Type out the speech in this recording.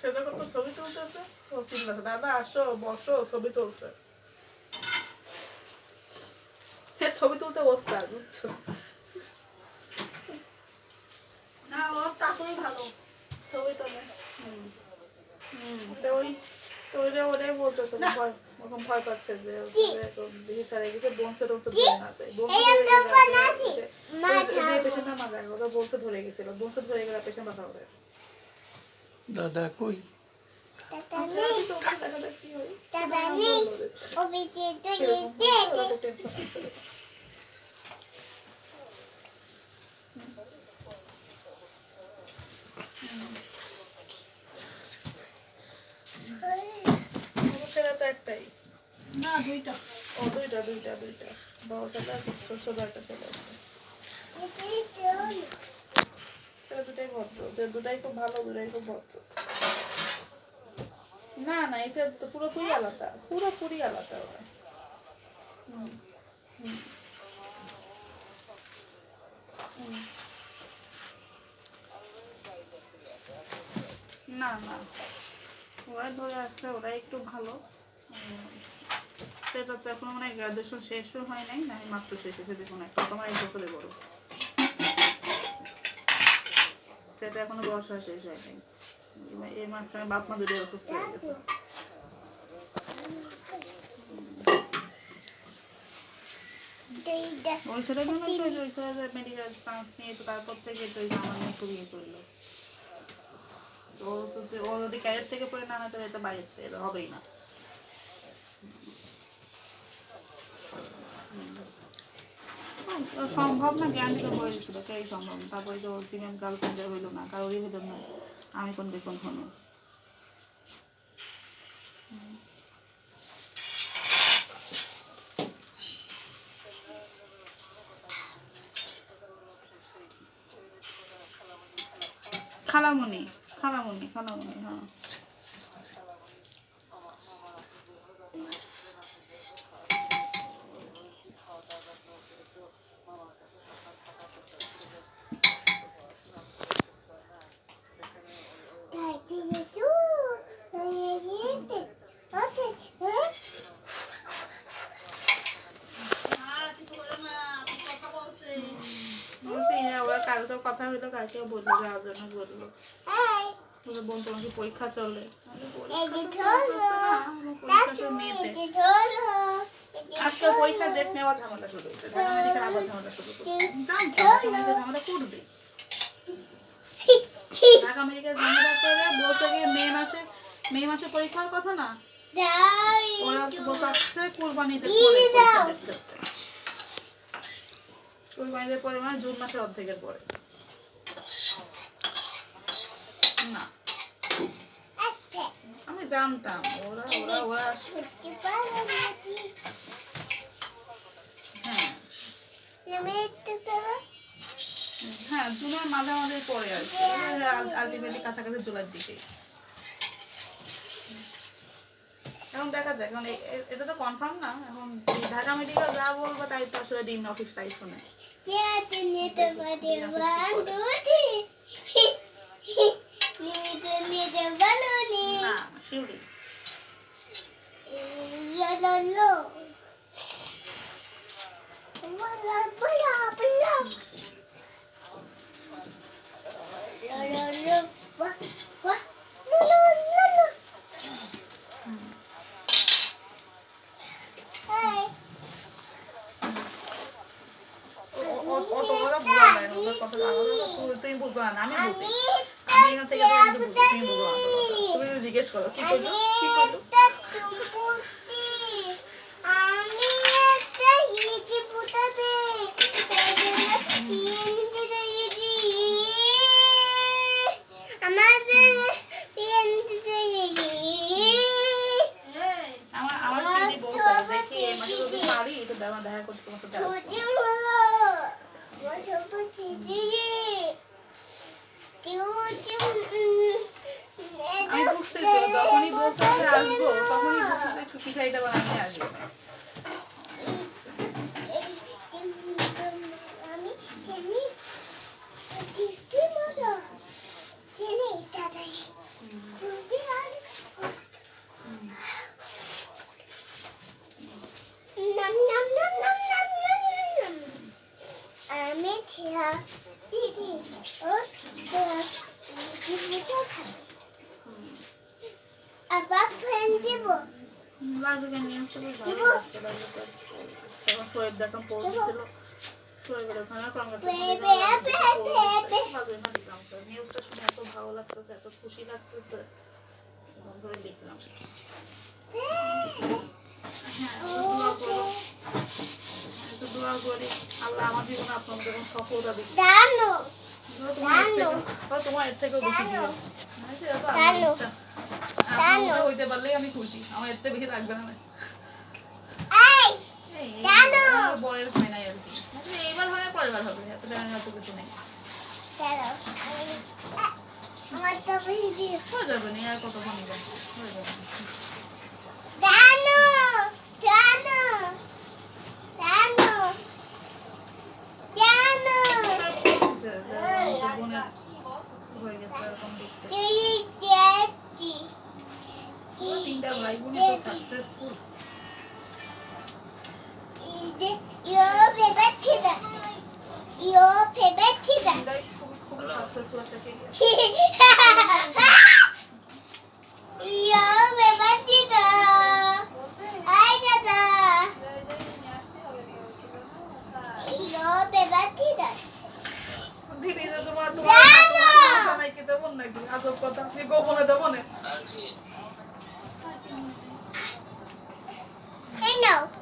সে যখন তো ছবি তুলতেছে। ও চিল্লাছে দাদা আসো বসো ছবি তুলছে। ছবি তুলতে আর বুঝছ? না ও তাতেই ভালো ছবি তোলে। ওই তো ওই যে ওটাই বলতেছে ভয় ওরকম ভয় পাচ্ছে যে দেখি স্যার গেছে বংশে টংশে ধরে না যায়। বংশে ধরে গেলে যে পেশেন্টের মা যায় ওরা বংশে ধরে গেছিল। বংশে ধরে গেলে পেশেন্ট বাঁচা হবে দাদা কই দেখা যাক কি হয় দাদা নেই ও বিচে তো গেছে ওরা তো টেনশন আছে ছেলে তো একটাই না দুইটা ও দুইটা দুইটা দুইটা বড় ছেলে আছে ছোট ছোট একটা ছেলে আছে ছেলে দুটাই ভদ্র দুটাই খুব ভালো, দুটাই খুব ভদ্র। না না, এই তো পুরোপুরি আলাদা পুরোপুরি আলাদা ওরা। না না, ওরা ধরে আসছে ওরা একটু ভালো। সেটা তো এখন মানে গ্রাজুয়েশন শেষও হয় নাই, না মাত্র শেষ হয়েছে কোনো একটা, তোমার এক বছরে বড়। সেটা এখনও শেষ হয় নাই এই বাপ মা অসুস্থ হয়ে গেছে। তো তো তারপর থেকে তো খুব ইয়ে করল। তো ও যদি ক্যারিয়ার থেকে পড়ে না হয় তাহলে এটা বাইরে হবেই না। সম্ভব না, জ্ঞান দিতে বলে দিচ্ছিল কে সম্ভব তারপরে তো জিমের গার্লফ্রেন্ডের হইল না কারোরই হইল না। আমি কোন দেখুন হলো খালামণি খালামণি খালামণি হ্যাঁ হ্যাঁ কিছু করে না আপনি কথা বলছে বলছি কালকে কথা হইল কালকে বলল যাওয়ার জন্য বলল। বলে বোন তোমার কি পরীক্ষা চলে? পরীক্ষা পরীক্ষা। আজকে পরীক্ষার ডেট নেওয়া ঝামেলা শুরু হয়েছে। আবার ঝামেলা শুরু করছে। ঝামেলা করবে। ঢাকা মেডিকেল ঝামেলা করে বলছে গিয়ে মে মাসে মে মাসে পরীক্ষার কথা না? ওরা বসাচ্ছে কুরবানিতে পরীক্ষা কুরবানিতে পরে মানে জুন মাসের অর্ধেকের পরে। না। আমি জানতাম। ওরা ওরা ওরা। হ্যাঁ। জুনের মাঝামাঝি পরে আর কি আলটিমেটলি কাছাকাছি জুলাইয়ের দিকে এখন দেখা যায় কারণ এটা তো কনফার্ম না। এখন ঢাকা মেডিকেল যা বলবে তাই তো আসলে ডিম অফিস তাই শুনে। না শিউরি ও- ও- ও তো ওরা বুঝা যায় না ওদের কথা আলাদা আলাদা। তুই- তুমি বুঝব না আমি বুঝি আমি এখান থেকে তো তুমি তো যদি জিজ্ঞেস করো কি করল? কি এই আমার দেখি যদি পারি দেখা দেখা করতে তোমাকে বুঝতে তো যখনই বলতে আসব, তখনই বলতে একটু পিঠাইটা বানাতে আসব। আমি খেয়া দিদি, ও খেয়া দিদি খাব। বাবা ফ্যান দিব। লাজুকে নিয়ে চলে ভালো লাগছে লাজুকে তখন শোয়েব দেখলাম পৌঁছেছিল শোয়েবের ওখানে নিউজটা শুনে এত ভালো লাগতেছে এত খুশি লাগতেছে। এরকম করে দোয়া আল্লাহ আমার জীবনে আপনাদের এরকম সফলতা দিচ্ছে তোমার এর থেকেও- বেশি। ইচ্ছা। আপনার মতো হইতে পারলেই আমি খুশি। আমার এর বেশি লাগবে না। বরের হয় নাই আর কি। এইবার হয় না পরের বার হবে এত টাইম এত কিছু নেই। আমার তো বেশি হয়ে যাবে না আর কতক্ষণ নিবে হয়ে যাবে। জানো হয়ে গেছে এরকম দেখতে তিনটা ভাই বোনই তো successful Your favorite teacher. Your favorite teacher. খুবই সাকসেসফুল একটা career Your favorite teacher. Hi, Dada. Your favorite teacher. দিদি যে তোমার তোমার তোমার জানাই কি দেবো নাকি আজব কথা আপনি গোপনে দেবেন এই no.